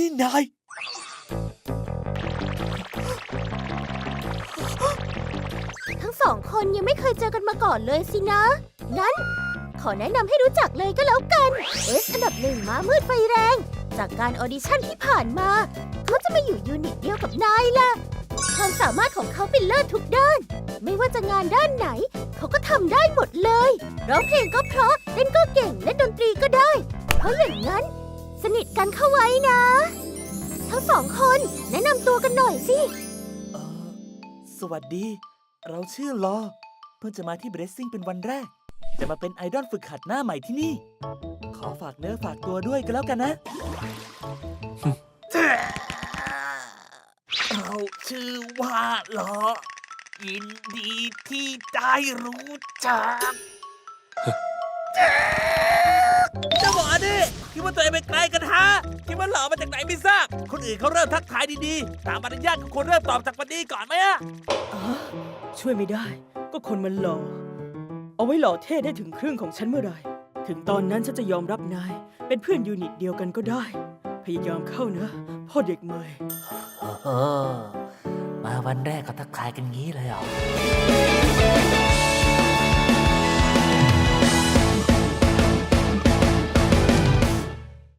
นี่นาย ทั้งสองคนยังไม่เคยเจอกันมาก่อนเลยสินะงั้น ขอแนะนำให้รู้จักเลยก็แล้วกันเอสอันดับหนึ่งม้ามืดไฟแรง จากการออดิชั่นที่ผ่านมา เขาจะมาอยู่ยูนิตเดียวกับนายล่ะ ความสามารถของเขาเป็นเลิศทุกด้าน ไม่ว่าจะงานด้านไหน เขาก็ทำได้หมดเลย ร้องเพลงก็เพราะเล่นก็เก่งเล่นดนตรีก็ได้ เพราะอย่างนั้น สนิทกันเข้าไว้นะ ทั้งสองคนแนะนำตัวกันหน่อยสิ เออสวัสดี เราชื่อลอ เพิ่งจะมาที่เบรสซิ่งเป็นวันแรก จะมาเป็นไอดอลฝึกหัดหน้าใหม่ที่นี่ ขอฝากเนื้อฝากตัวด้วยก็แล้วกันนะ เราชื่อว่าลอ ยินดีที่ได้รู้จัก จะบอกดิคิดว่าตัวเองเป็นใครกันฮะคิด ว่าหล่อมาจากไหนไม่ทราบ คนอื่นเขาเริ่มทักทายดีๆ ตามมารยาทก็ควรเริ่มตอบจากวันนี้ก่อนไหมอะช่วยไม่ได้ ก็คนมันหล่อ เอาไว้หล่อเท่ได้ถึงครึ่งของฉันเมื่อไหร่ ถึงตอนนั้นฉันจะยอมรับนาย เป็นเพื่อนยูนิตเดียวกันก็ได้ พยายามเข้านะ พ่อเด็กใหม่มาวันแรกก็ทักทายกันงี้เลยเหรอ